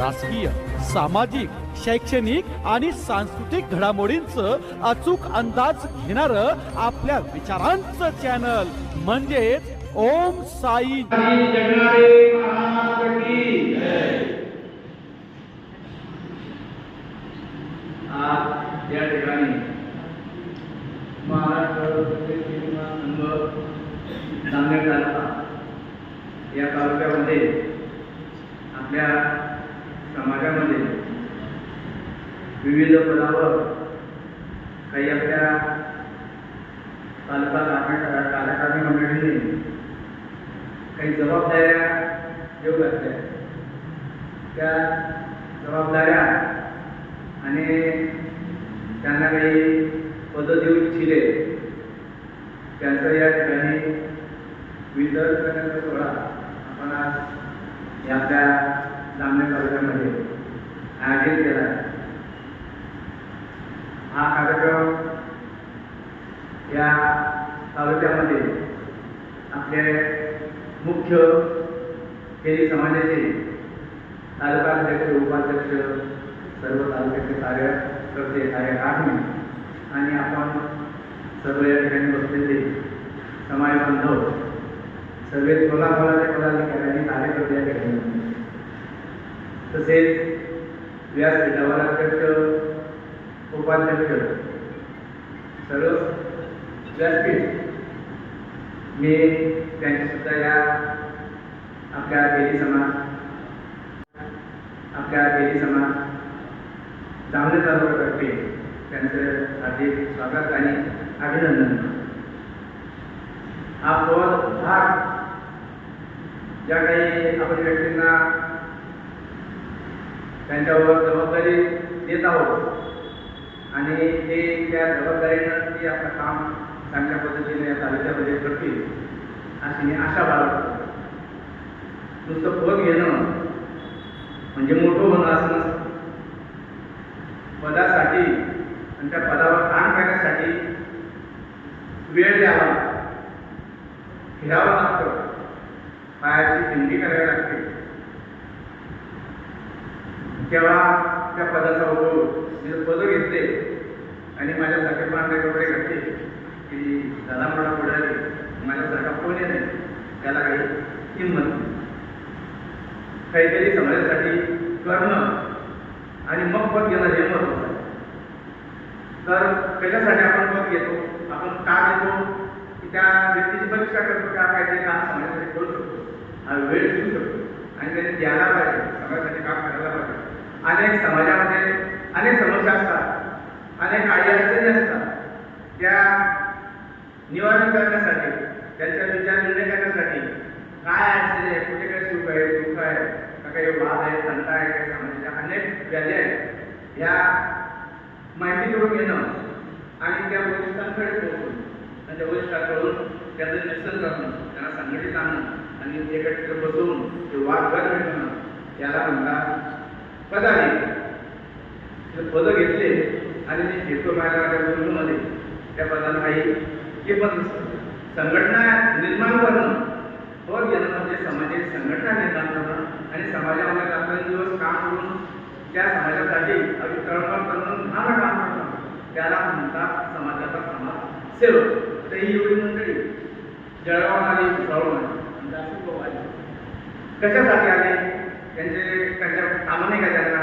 राजकीय सामाजिक शैक्षणिक आणि सांस्कृतिक घडामोडींचं अचूक अंदाज घेणार आपल्या विचारांचं चॅनल म्हणजेच ओम साई या ठिकाणी महाराष्ट्र या तालुक्यामध्ये आपल्या समाजामध्ये विविध पदावर काही आपल्या तालुका कार्य- कार्यकारी मंडळीने काही जबाबदाऱ्या देऊ घातल्या. त्या जबाबदाऱ्या आणि त्यांना काही पदं देऊ इच्छिले त्यांचा या ठिकाणी वितरण करण्याचा सोहळा आपण आज या आपल्या जामनेर तालुक्यामध्ये आयोजित केला. आहे हा कार्यक्रम या तालुक्यामध्ये आपले मुख्य केली समाजाचे तालुका अध्यक्ष उपाध्यक्ष सर्व तालुक्याचे कार्यकर्ते कार्यकारणी आणि आपण सर्व या ठिकाणी बसलेले समाज बांधव सर्व सोळा सोळाचे पदाधिकारी आणि कार्यकर्ते या ठिकाणी. तसेच व्यासपीठावर अध्यक्ष उपाध्यक्ष सर्व व्यासपीठ. मी त्यांची सुद्धा या आपल्या बेली समाज आपल्या बेली समाज चांगले तालुक्यातर्फे त्यांचं हार्दिक स्वागत आणि अभिनंदन. हा भाग ज्या काही आपण व्यक्तींना त्यांच्यावर जबाबदारी देत आहोत. आणि ते त्या जबाबदारीनं ते आपलं काम चांगल्या पद्धतीने या तालुक्यामध्ये करतील अशी मी आशा बाळगतो. नुसतं पद घेणं म्हणजे मोठं होणं असं नसतं. पदासाठी आणि त्या पदावर काम करण्यासाठी वेळ द्यावा लागतो. फिरावं लागतं. पायाची खिंडी करावी लागते. तेव्हा त्या पदाचा उपयोग मी पद घेतले आणि माझ्यासाठी पांढरे कपडे घातले की दादा मला पुढारी माझ्यासारखा कोणी नाही? त्याला काही किंमत नाही. काहीतरी समाजासाठी करणं आणि मग पद घेणं हे महत्वाचं आहे. तर त्याच्यासाठी आपण पद घेतो? आपण का घेतो? की त्या व्यक्तीची परीक्षा करतो का? काहीतरी काम समाजासाठी करू शकतो. हा वेळ घेऊ शकतो. आणि त्याने द्यायला पाहिजे समाजासाठी काम करायला पाहिजे अनेक समाजामध्ये अनेक समस्या असतात अनेक अडी अडचणी असतात. त्या निवारण करण्यासाठी त्यांच्या विचार निर्णय करण्यासाठी काय अडचणी आहे कुठे काय सुख आहे दुःख आहे का काही वाद आहे तंटा आहे काही समाजाच्या अनेक व्याधी आहेत ह्या माहिती करून घेणं आणि त्या वरिष्ठांकडे पोहोचून त्यांच्या वरिष्ठांकडून त्याचं निरसन करणं त्यांना संघटित आणणं आणि एकत्र बसवून ते वाद घर भेटणं याला म्हणतात पदाधिकारी जर पदं घेतले आणि ते घेतो माझ्या मध्ये त्या पदाला काही किंमत पण संघटना निर्माण करणं. पद घेणं म्हणजे सामाजिक संघटना निर्माण करणं आणि समाजामध्ये रात्रंदिवस काम करून त्या समाजासाठी अगदी तळमळ करणं भाग काम करणं. त्याला म्हणतात समाजाचा समाज सेवक तर ही एवढी मंडळी जळगाव आली भुसावळ आली आली कशासाठी आले? त्यांचे त्यांच्या कामं नाही का त्यांना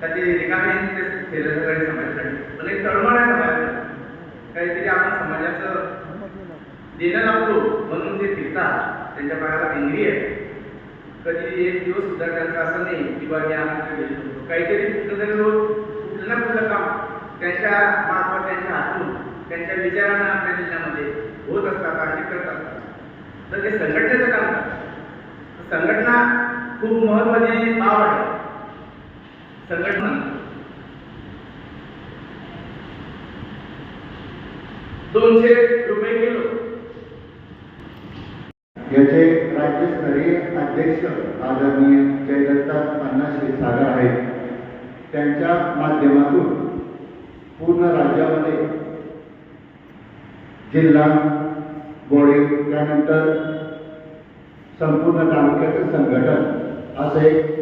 त्याचे रिकामे ते केलं सगळे समाजासाठी. पण एक तळमळ आहे समाजाला काहीतरी आपण समाजाचं देणं लावतो म्हणून ते फिरतात. त्यांच्या पायाला भिंगरी आहे. कधी एक दिवस सुद्धा त्यांचं असं नाही किंवा बा मी गेलो. काहीतरी कुठलं तरी कुठलं ना कुठलं काम त्यांच्या मार्फत त्यांच्या हातून त्यांच्या विचारांना आपल्या जिल्ह्यामध्ये होत असतात आणि करत असतात. तर ते संघटनेचं काम करतात. संघटना खूप महत्वाची बाब आहे. संघटना. दोनशे रुपये किलो. याचे राज्यस्तरीय अध्यक्ष आदरणीय जयदत्ता अण्णाश्री सागर आहेत. त्यांच्या माध्यमातून पूर्ण राज्यामध्ये जिल्हा बॉडी त्यानंतर संपूर्ण तालुक्याचं संघटन असं एक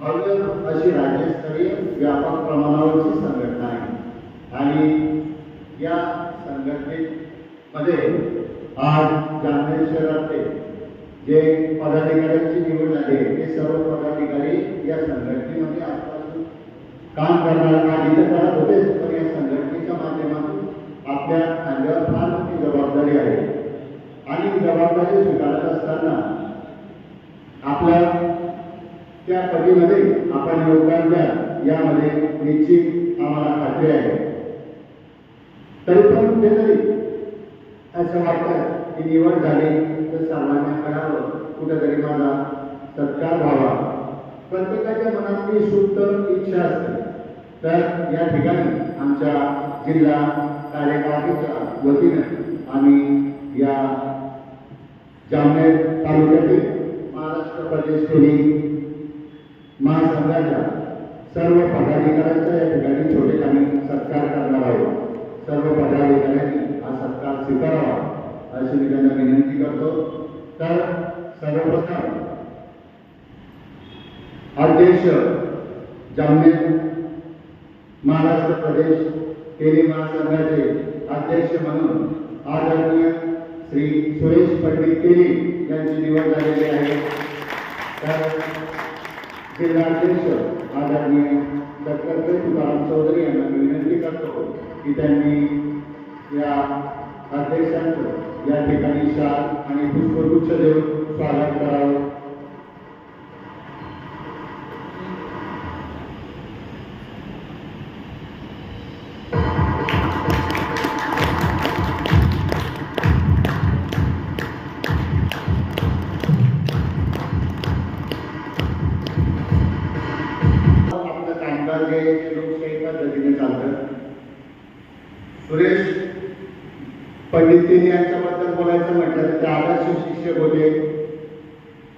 भव्य अशी राज्यस्तरीय व्यापक प्रमाणावरची संघटना आहे. आणि या संघटनेमध्ये आज जामनेर शहरातले जे पदाधिकाऱ्यांची निवड झाली ते सर्व पदाधिकारी या संघटनेमध्ये आजपासून काम करणार आधी तर करत होतेच पण या संघटनेच्या माध्यमातून आपल्या खांद्यावर फार मोठी जबाबदारी आहे. आणि जबाबदारी स्वीकारत असताना आपल्या त्या पदीमध्ये आपण योगदान द्या यामध्ये निश्चित आम्हाला खात्री आहे. तरी पण कुठेतरी असं वाटतं की निवड झाली तर सर्वांना करावं कुठेतरी माझा सत्कार व्हावा. प्रत्येकाच्या मनातली सुप्त इच्छा असते. तर या ठिकाणी आमच्या जिल्हा कार्यकारिणीच्या वतीने आम्ही या जामनेर तालुक्यातील महाराष्ट्र प्रदेश टोली महासंघाच्या सर्व पदाधिकाऱ्यांचा या ठिकाणी छोटे छोटेखानी सत्कार करणार आहोत. सर्व पदाधिकाऱ्यांनी हा सत्कार स्वीकारावा अशी मी त्यांना विनंती करतो. तर सर्वप्रथम अध्यक्ष जामनेर महाराष्ट्र प्रदेश केली महासंघाचे अध्यक्ष म्हणून आदरणीय श्री सुरेश पंडित केली यांची निवड झालेली आहे. तर जिल्हाध्यक्ष आदरणीय डॉक्टर तुकाराम चौधरी यांना मी विनंती करतो की त्यांनी या अध्यक्षांचं या ठिकाणी शाल आणि पुष्पगुच्छ देऊन स्वागत करावं. कामकाज लोकशाही पद्धतीने सुरेश पंडित यांच्याबद्दल बोलायचं म्हटलं तर ते आदर्श शिक्षक होते.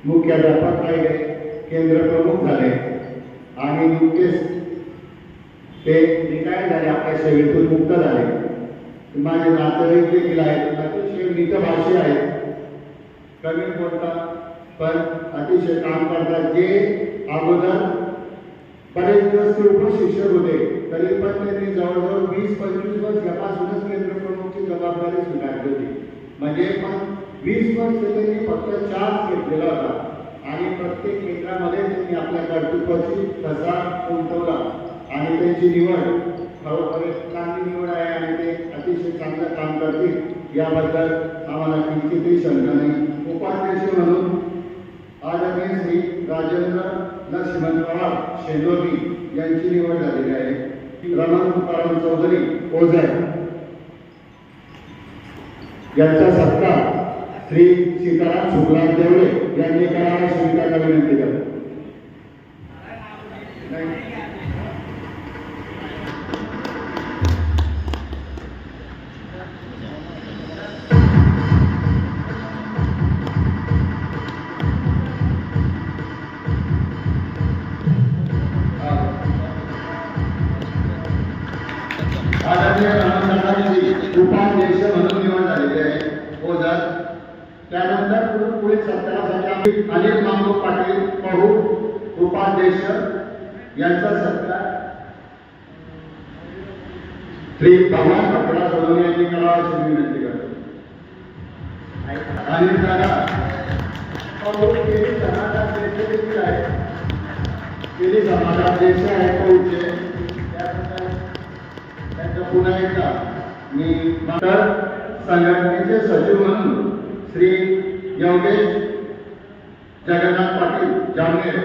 मुख्याध्यापक राहिले केंद्र प्रमुख झाले. आणि नुकतेच ते रिटायर झाले आपल्या सेवेतून मुक्त झाले. माझे नातेवाईक देखील आहेत. अतिशय मितभाषी आहेत. कमी बोलतात पण अतिशय काम करतात. जे अगोदर बरेच दिवस ते उपशिक्षक होते. तरी पण त्यांनी जवळजवळ वीस पंचवीस वर्ष यापासूनच केंद्र प्रमुखची जबाबदारी स्वीकारली होती. म्हणजे पण वीस वर्ष त्यांनी फक्त चार्ज घेतलेला होता. आणि प्रत्येक केंद्रामध्ये त्यांनी आपल्या कर्तृत्वाची ठसा उमटवला आणि त्यांची निवड खरोखर चांगली निवड आहे आणि ते अतिशय चांगलं काम करतील याबद्दल आम्हाला किंचितही शंका नाही. उपाध्यक्ष म्हणून आदरणीय श्री राजेंद्र लक्ष्मण पवार शेंदोरी यांची निवड झालेली आहे. रमण तुकाराम चौधरी ओझे यांचा सत्कार श्री सीताराम सुखलाल देवळे यांनी करावा स्वीकारला विनंती करतो. पुढे पुढे सत्कारासाठी अनेक मामू पाटील प्रभू उपाध्यक्ष यांचा सत्कार श्री भगवान कपडा सोनवणे यांनी करावा अशी विनंती करतो आणि त्याला केली समाजाध्यक्ष आहे त्यांचं पुन्हा एकदा मी संघटनेचे सचिव म्हणून श्री योगेश जगन्नाथ पाटील जामनेर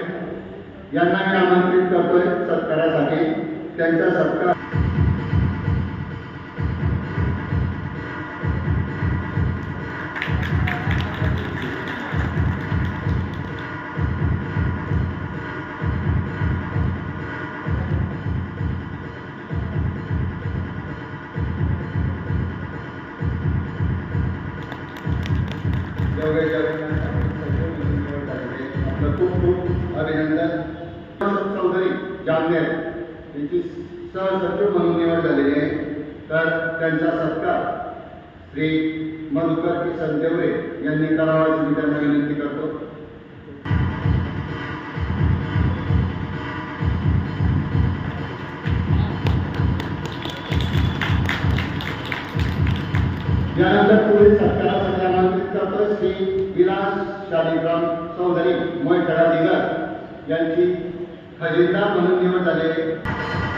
यांना मी आमंत्रित करतोय सत्कारासाठी त्यांचा सत्कार जालने. यांची सहसचिव म्हणून निवड झालेली आहे. तर त्यांचा सत्कार श्री मधुकर किसन यांनी करावा अशी मी त्यांना विनंती करतो. यानंतर पुढे सत्कारासाठी आमंत्रित करतो श्री विलास शालिग्राम चौधरी मोय दिगर यांची खजिनदार म्हणून निवड झाले.